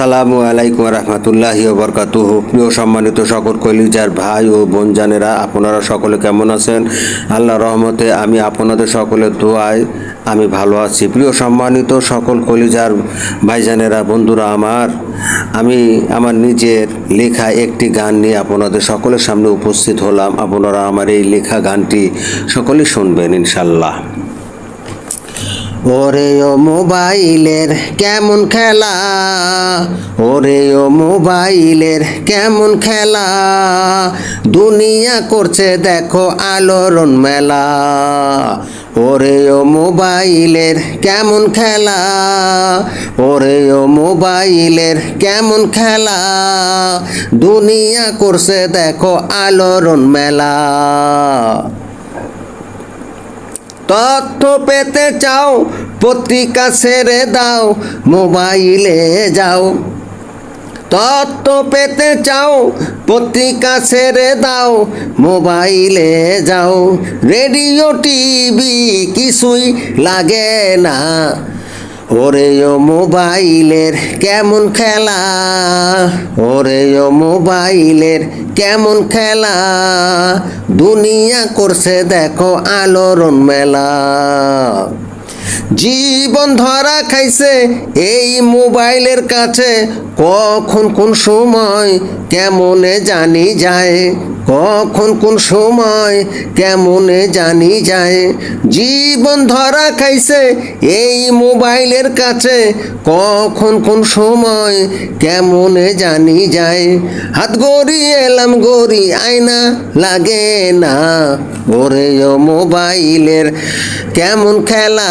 আসসালামু আলাইকুম রহমতুল্লাহ বরকাতুহ। প্রিয় সম্মানিত সকল কলিজার ভাই ও বোনজানেরা আপনারা সকলে কেমন আছেন? আল্লাহ রহমতে আমি আপনাদের সকলের দোয়ায় আমি ভালো আছি। প্রিয় সম্মানিত সকল কলিজার ভাইজানেরা বন্ধুরা আমার, আমি আমার নিজের লেখা একটি গান নিয়ে আপনাদের সকলের সামনে উপস্থিত হলাম। আপনারা আমার এই লেখা গানটি সকলেই শুনবেন ইনশাল্লাহ ওরে ও মোবাইলের কেমন খেলা? ওরে ও মোবাইলের কেমন খেলা? দুনিয়া করছে দেখো আলোড়ন মেলা। ওরে ও মোবাইলের কেমন খেলা? ওরে ও মোবাইলের কেমন খেলা? দুনিয়া করছে দেখো আলোড়ন মেলা। তথ্য পেতে চাও, পত্রিকা ছেড়ে দাও, মোবাইলে যাও। তত্ত্ব পেতে চাও, পত্রিকা ছেড়ে দাও, মোবাইলে যাও। রেডিও, টিভি কিছুই লাগে না। ওরে ও মোবাইলের কেমন খেলা? ওরে ও মোবাইলের কেমন খেলা? দুনিয়া করছে দেখো আলোড়ন মেলা। জীবন ধরা খাইছে এই মোবাইলের কাছে, কখন কোন সময় কেমনে জানি যায়। কখন কোন সময় কেমনে জানি যায়। জীবন ধরা খাইছে এই মোবাইলের কাছে। কখন কোন সময় কেমনে জানি যায়। হাত গড়ি এলাম, গড়ি আয়না লাগে না। ওরে ও মোবাইলের কেমন খেলা।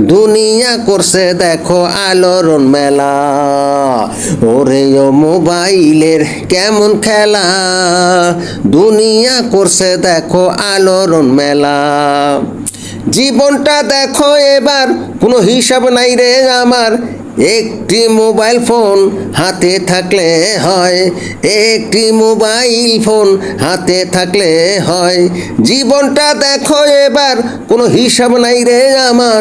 দুনিয়া করছে দেখো আলোড়ন মেলা। ওরে ও মোবাইলের কেমন খেলা। দুনিয়া করছে দেখো আলোড়ন মেলা। জীবনটা দেখো এবার কোনো হিসাব নাই রে আমার। একটি মোবাইল ফোন হাতে থাকলে হয়, একটি মোবাইল ফোন হাতে থাকলে হয়। জীবনটা দেখো এবার, কোনো হিসাব নাই রে আমার।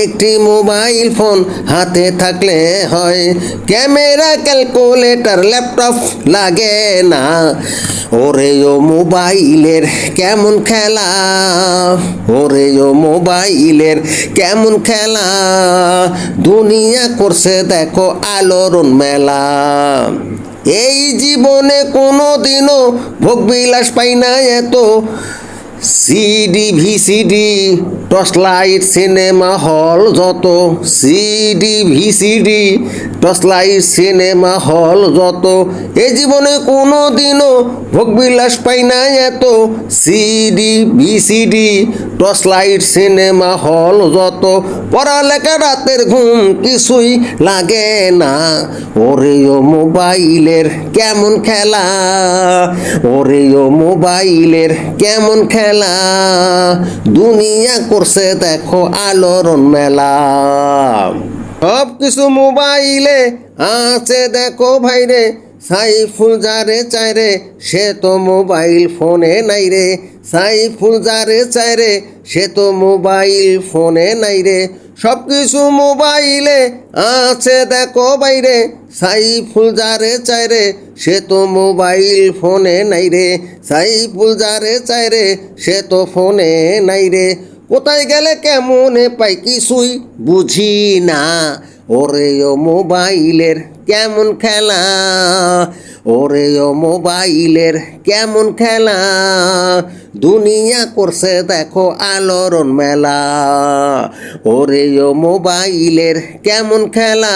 একটি মোবাইল ফোন হাতে থাকলে হয়, ক্যামেরা, ক্যালকুলেটর, ল্যাপটপ লাগে না। ওরে ও মোবাইলের কেমন খেলা, ওরে ও মোবাইলের কেমন খেলা। দুনিয়া করছে দেখো আলোড়ন মেলা এই জীবনে কোনো দিনও ভোগ বিলাস পাই না এত। CD VCD torch light cinema hall যত। CD VCD torch light cinema hall যত। এ জীবনে কোনো দিনও ভোগবিলাস পাই না এত। CD VCD torch light cinema hall যত। পড়ালেখা রাতের ঘুম কিছুই লাগে না। ওরে ও মোবাইলের কেমন খেলা? ওরে ও মোবাইলের কেমন খেলা? দুনিয়া করছে দেখো আলোড়ন মেলা। সব কিছু মোবাইলে আছে দেখো ভাইরে। সাইফুল যারে চাইরে সে তো মোবাইল ফোনে নাই রে। সাইফুল যারে চাইরে সে তো মোবাইল ফোনে নাই রে। সব কিছু মোবাইলে আছে দেখো বাইরে। সাইফুল যারে চাইরে সে তো মোবাইল ফোনে নাই রে। সাইফুল যারে চাইরে সে তো ফোনে নাই রে। কোথায় গেলে কেমনে পাই কিছুই বুঝি না। ওরে ও মোবাইলের কেমন খেলা? ওরে ও মোবাইলের কেমন খেলা? দুনিয়া করছে দেখো আলোড়ন মেলা। ওরে ও মোবাইলের কেমন খেলা?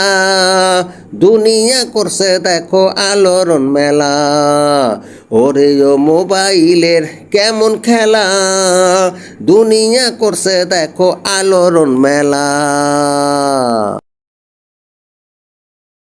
দুনিয়া করছে দেখো আলোড়ন মেলা। ওরে ও মোবাইলের কেমন খেলা? দুনিয়া করছে দেখো আলোড়ন মেলা।